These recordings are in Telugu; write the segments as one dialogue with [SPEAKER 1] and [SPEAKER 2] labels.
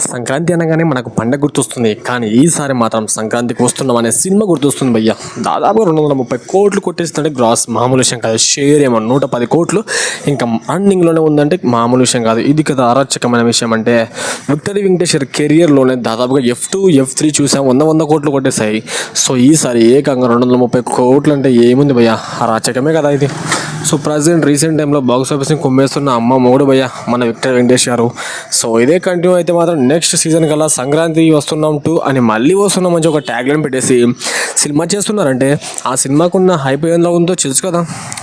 [SPEAKER 1] సంక్రాంతి అనగానే మనకు పండగ గుర్తొస్తుంది. కానీ ఈసారి మాత్రం సంక్రాంతికి వస్తున్నాం అనే సినిమా గుర్తొస్తుంది భయ్య. దాదాపు రెండు వందల ముప్పై కోట్లు కొట్టేస్తుంటే గ్రాస్ మామూలు విషయం కాదు. షేర్ ఏమో నూట పది కోట్లు. ఇంకా రన్నింగ్లోనే ఉందంటే మామూలు విషయం కాదు. ఇది కదా అరాచకమైన విషయం అంటే విక్టరీ వెంకటేశ్వర్ కెరియర్లోనే దాదాపుగా ఎఫ్ టూ ఎఫ్ త్రీ చూసాం. వంద వంద కోట్లు కొట్టేశాయి. సో ఈసారి ఏకంగా రెండు వందల ముప్పై కోట్లు అంటే ఏముంది భయ్య? అరాచకమే కదా ఇది. సో ప్రజెంట్ రీసెంట్ టైంలో బాక్స్ ఆఫీస్ని కుమ్మేస్తున్న అమ్మ మూడు భయ్య మన విక్టర్ వెంకటేష్ గారు. సో ఇదే కంటిన్యూ అయితే మాత్రం నెక్స్ట్ సీజన్ కల్లా సంక్రాంతి వస్తున్నాం టూ అని మళ్ళీ వస్తున్నాం మంచి ఒక ట్యాగ్లైన్ పెట్టేసి సినిమా చేస్తున్నారంటే ఆ సినిమాకున్న హైప్ ఏందో ఉందో తెలుసు కదా.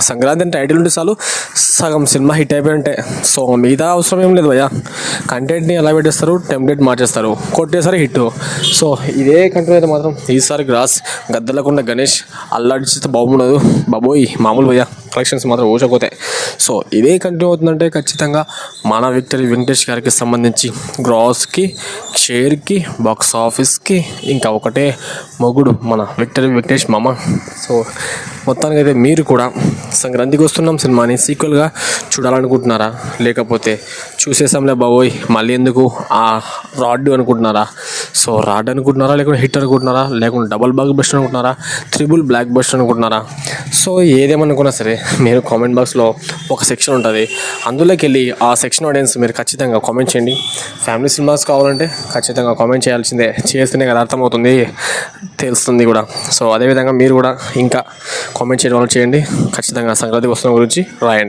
[SPEAKER 1] సంక్రాంతి అంటే టైటిల్ ఉంటే చాలు సగం సినిమా హిట్ అయిపోయి ఉంటే సో మిగతా అవసరం ఏం లేదు భయ్య. కంటెంట్ని ఎలా పెట్టేస్తారు? టెంప్లెట్ మార్చేస్తారు. కొట్టేసరి హిట్ సో ఇదే కంటిన్యూ అయితే మాత్రం ఈసారి గ్రాస్ గద్దలకున్న గణేష్ అల్లాడిస్తే బాగుండదు బాబోయ్ మామూలు భయ్య. కలెక్షన్స్ మాత్రం ఊచకపోతాయి సో ఇదే కంటిన్యూ అవుతుందంటే ఖచ్చితంగా మన విక్టరీ వెంకటేష్ గారికి సంబంధించి గ్రాస్కి షేర్కి బాక్స్ ఆఫీస్కి ఇంకా ఒకటే మొగుడు మన విక్టరీ వెంకటేష్ మామ. సో మొత్తానికి అయితే మీరు కూడా సంక్రాంతికి వస్తున్నాం సినిమాని సీక్వెల్గా చూడాలనుకుంటున్నారా? లేకపోతే చూసేసాంలే బాబోయ్ మళ్ళీ ఎందుకు ఆ రాడ్ అనుకుంటున్నారా? సో రాడ్ అనుకుంటున్నారా లేకుంటే హిట్ అనుకుంటున్నారా లేకుంటే డబల్ బ్లాక్ బెస్ట్ అనుకుంటున్నారా త్రిబుల్ బ్లాక్ బస్ట్ అనుకుంటున్నారా? సో ఏదేమనుకున్నా సరే మీరు కామెంట్ బాక్స్లో ఒక సెక్షన్ ఉంటుంది. అందులోకి వెళ్ళి ఆ సెక్షన్ ఆడియన్స్ మీరు ఖచ్చితంగా కామెంట్ చేయండి. ఫ్యామిలీ సినిమాస్ కావాలంటే ఖచ్చితంగా కామెంట్ చేయాల్సిందే. చేస్తేనే కదా అర్థమవుతుంది. తెలుస్తుంది కూడా. సో అదేవిధంగా మీరు కూడా ఇంకా కామెంట్ చేయడం వల్ల చేయండి. ఖచ్చితంగా సంక్రాంతి వస్తున్న గురించి రాయండి.